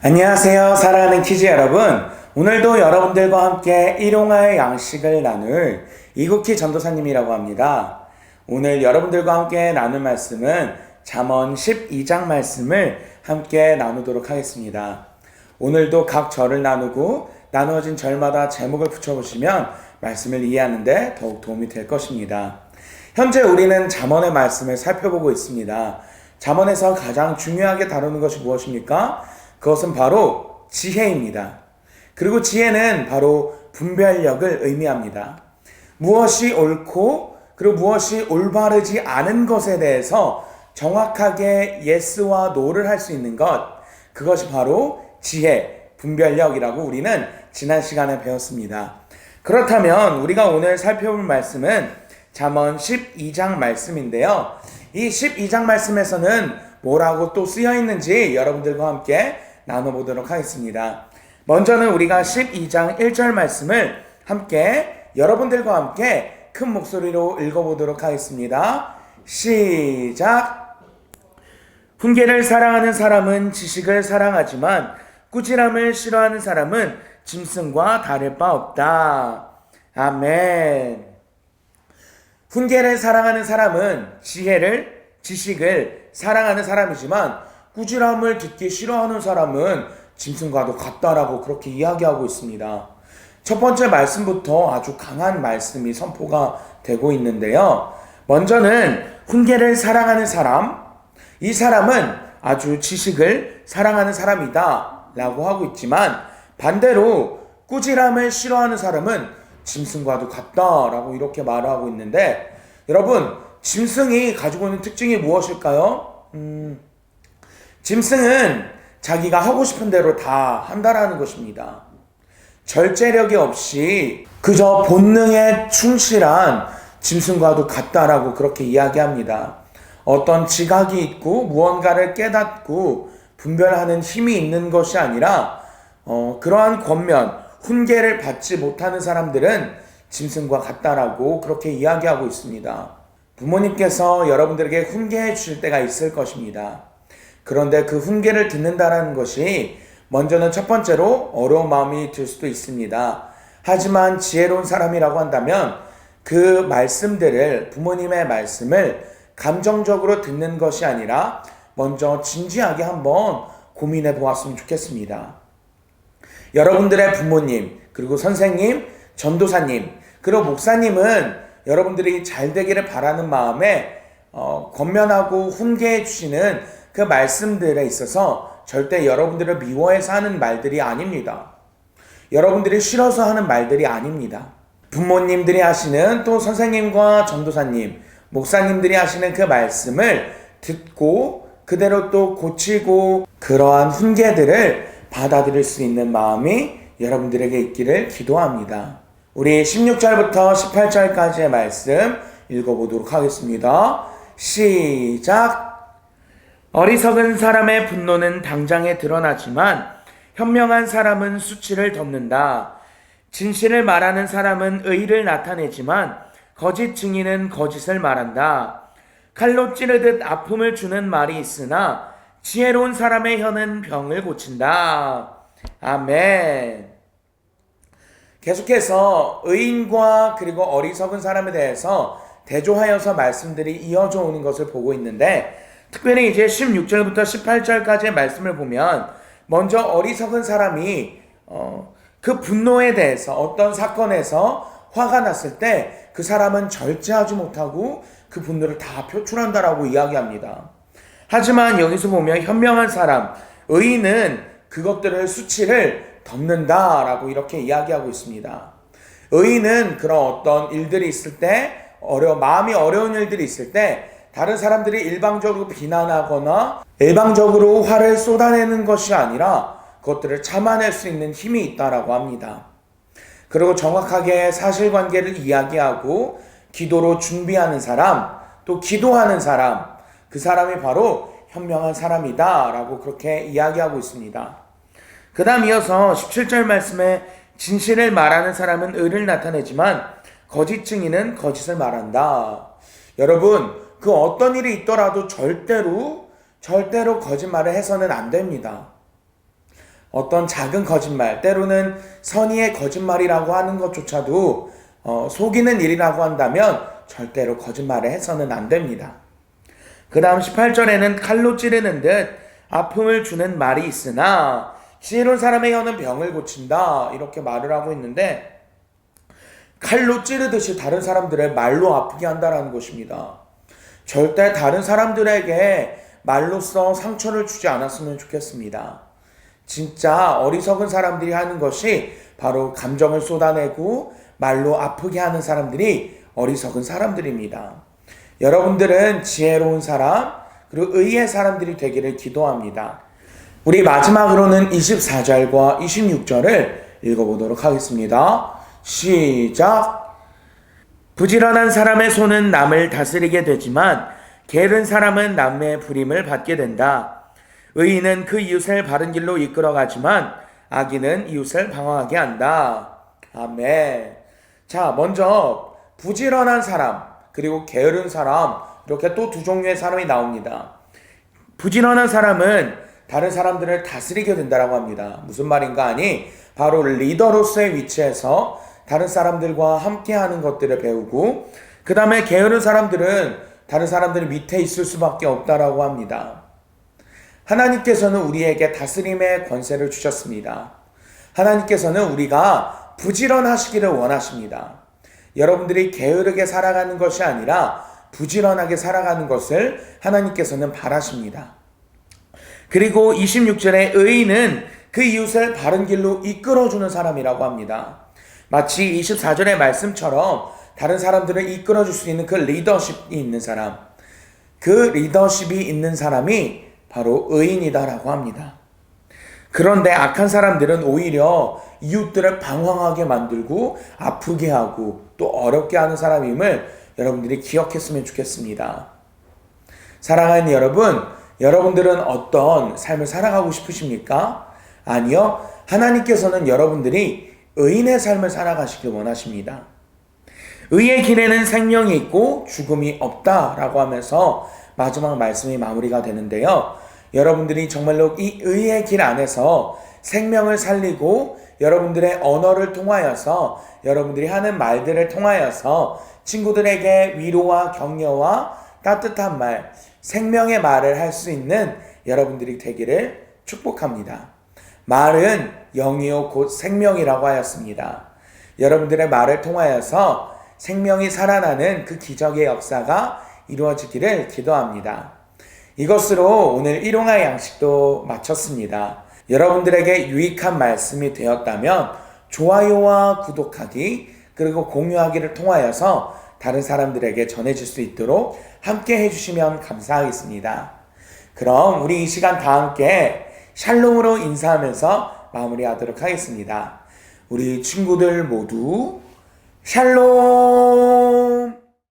안녕하세요. 사랑하는 키즈 여러분. 오늘도 여러분들과 함께 일용할 양식을 나눌 이국희 전도사님이라고 합니다. 오늘 여러분들과 함께 나눌 말씀은 잠언 12장 말씀을 함께 나누도록 하겠습니다. 오늘도 각 절을 나누고 나누어진 절마다 제목을 붙여보시면 말씀을 이해하는데 더욱 도움이 될 것입니다. 현재 우리는 잠언의 말씀을 살펴보고 있습니다. 잠언에서 가장 중요하게 다루는 것이 무엇입니까? 그것은 바로 지혜입니다. 그리고 지혜는 바로 분별력을 의미합니다. 무엇이 옳고 그리고 무엇이 올바르지 않은 것에 대해서 정확하게 예스와 노를 할 수 있는 것 그것이 바로 지혜, 분별력이라고 우리는 지난 시간에 배웠습니다. 그렇다면 우리가 오늘 살펴볼 말씀은 잠언 12장 말씀인데요. 이 12장 말씀에서는 뭐라고 또 쓰여 있는지 여러분들과 함께 나눠보도록 하겠습니다. 먼저는 우리가 12장 1절 말씀을 함께 여러분들과 함께 큰 목소리로 읽어보도록 하겠습니다. 시작! 훈계를 사랑하는 사람은 지식을 사랑하지만 꾸지람을 싫어하는 사람은 짐승과 다를 바 없다. 아멘. 훈계를 사랑하는 사람은 지혜를, 지식을 사랑하는 사람이지만 꾸지람을 듣기 싫어하는 사람은 짐승과도 같다라고 그렇게 이야기하고 있습니다. 첫 번째 말씀부터 아주 강한 말씀이 선포가 되고 있는데요. 먼저는 훈계를 사랑하는 사람, 이 사람은 아주 지식을 사랑하는 사람이다 라고 하고 있지만 반대로 꾸지람을 싫어하는 사람은 짐승과도 같다라고 이렇게 말을 하고 있는데 여러분 짐승이 가지고 있는 특징이 무엇일까요? 음, 짐승은 자기가 하고 싶은 대로 다 한다라는 것입니다. 절제력이 없이 그저 본능에 충실한 짐승과도 같다라고 그렇게 이야기합니다. 어떤 지각이 있고 무언가를 깨닫고 분별하는 힘이 있는 것이 아니라 어, 그러한 권면, 훈계를 받지 못하는 사람들은 짐승과 같다라고 그렇게 이야기하고 있습니다. 부모님께서 여러분들에게 훈계해 주실 때가 있을 것입니다. 그런데 그 훈계를 듣는다라는 것이 먼저는 첫 번째로 어려운 마음이 들 수도 있습니다. 하지만 지혜로운 사람이라고 한다면 그 말씀들을 부모님의 말씀을 감정적으로 듣는 것이 아니라 먼저 진지하게 한번 고민해 보았으면 좋겠습니다. 여러분들의 부모님, 그리고 선생님, 전도사님, 그리고 목사님은 여러분들이 잘 되기를 바라는 마음에 어, 권면하고 훈계해 주시는 그 말씀들에 있어서 절대 여러분들을 미워해서 하는 말들이 아닙니다. 여러분들이 싫어서 하는 말들이 아닙니다. 부모님들이 하시는 또 선생님과 전도사님, 목사님들이 하시는 그 말씀을 듣고 그대로 또 고치고 그러한 훈계들을 받아들일 수 있는 마음이 여러분들에게 있기를 기도합니다. 우리 16절부터 18절까지의 말씀 읽어보도록 하겠습니다. 시작! 어리석은 사람의 분노는 당장에 드러나지만 현명한 사람은 수치를 덮는다. 진실을 말하는 사람은 의를 나타내지만 거짓 증인은 거짓을 말한다. 칼로 찌르듯 아픔을 주는 말이 있으나 지혜로운 사람의 혀는 병을 고친다. 아멘. 계속해서 의인과 그리고 어리석은 사람에 대해서 대조하여서 말씀들이 이어져 오는 것을 보고 있는데 특별히 이제 16절부터 18절까지의 말씀을 보면 먼저 어리석은 사람이 어, 그 분노에 대해서 어떤 사건에서 화가 났을 때 그 사람은 절제하지 못하고 그 분노를 다 표출한다라고 이야기합니다. 하지만 여기서 보면 현명한 사람, 의인은 그것들을 수치를 덮는다라고 이렇게 이야기하고 있습니다. 의인은 그런 어떤 일들이 있을 때 어려 마음이 어려운 일들이 있을 때 다른 사람들이 일방적으로 비난하거나 일방적으로 화를 쏟아내는 것이 아니라 그것들을 참아낼 수 있는 힘이 있다라고 합니다. 그리고 정확하게 사실관계를 이야기하고 기도로 준비하는 사람, 또 기도하는 사람, 그 사람이 바로 현명한 사람이다 라고 그렇게 이야기하고 있습니다. 그 다음 이어서 17절 말씀에 진실을 말하는 사람은 의를 나타내지만 거짓 증인은 거짓을 말한다. 여러분, 그 어떤 일이 있더라도 절대로, 절대로 거짓말을 해서는 안 됩니다. 어떤 작은 거짓말, 때로는 선의의 거짓말이라고 하는 것조차도 어, 속이는 일이라고 한다면 절대로 거짓말을 해서는 안 됩니다. 그 다음 18절에는 칼로 찌르는 듯 아픔을 주는 말이 있으나 지혜로운 사람의 혀는 병을 고친다. 이렇게 말을 하고 있는데 칼로 찌르듯이 다른 사람들을 말로 아프게 한다라는 것입니다. 절대 다른 사람들에게 말로써 상처를 주지 않았으면 좋겠습니다. 진짜 어리석은 사람들이 하는 것이 바로 감정을 쏟아내고 말로 아프게 하는 사람들이 어리석은 사람들입니다. 여러분들은 지혜로운 사람, 그리고 의의 사람들이 되기를 기도합니다. 우리 마지막으로는 24절과 26절을 읽어보도록 하겠습니다. 시작! 부지런한 사람의 손은 남을 다스리게 되지만 게으른 사람은 남의 부림을 받게 된다. 의인은 그 이웃을 바른 길로 이끌어가지만 악인은 이웃을 방황하게 한다. 아멘. 자, 먼저 부지런한 사람 그리고 게으른 사람 이렇게 또 두 종류의 사람이 나옵니다. 부지런한 사람은 다른 사람들을 다스리게 된다라고 합니다. 무슨 말인가 하니 바로 리더로서의 위치에서 다른 사람들과 함께 하는 것들을 배우고 그 다음에 게으른 사람들은 다른 사람들 밑에 있을 수밖에 없다라고 합니다. 하나님께서는 우리에게 다스림의 권세를 주셨습니다. 하나님께서는 우리가 부지런하시기를 원하십니다. 여러분들이 게으르게 살아가는 것이 아니라 부지런하게 살아가는 것을 하나님께서는 바라십니다. 그리고 26절에 의인은 그 이웃을 바른 길로 이끌어주는 사람이라고 합니다. 마치 24절의 말씀처럼 다른 사람들을 이끌어줄 수 있는 그 리더십이 있는 사람, 그 리더십이 있는 사람이 바로 의인이다라고 합니다. 그런데 악한 사람들은 오히려 이웃들을 방황하게 만들고 아프게 하고 또 어렵게 하는 사람임을 여러분들이 기억했으면 좋겠습니다. 사랑하는 여러분, 여러분들은 어떤 삶을 살아가고 싶으십니까? 아니요. 하나님께서는 여러분들이 의인의 삶을 살아가시길 원하십니다. 의의 길에는 생명이 있고 죽음이 없다라고 하면서 마지막 말씀이 마무리가 되는데요. 여러분들이 정말로 이 의의 길 안에서 생명을 살리고 여러분들의 언어를 통하여서 여러분들이 하는 말들을 통하여서 친구들에게 위로와 격려와 따뜻한 말, 생명의 말을 할 수 있는 여러분들이 되기를 축복합니다. 말은 영이요 곧 생명이라고 하였습니다. 여러분들의 말을 통하여서 생명이 살아나는 그 기적의 역사가 이루어지기를 기도합니다. 이것으로 오늘 일용할 양식도 마쳤습니다. 여러분들에게 유익한 말씀이 되었다면 좋아요와 구독하기 그리고 공유하기를 통하여서 다른 사람들에게 전해질 수 있도록 함께 해주시면 감사하겠습니다. 그럼 우리 이 시간 다 함께 샬롬으로 인사하면서 마무리하도록 하겠습니다. 우리 친구들 모두 샬롬!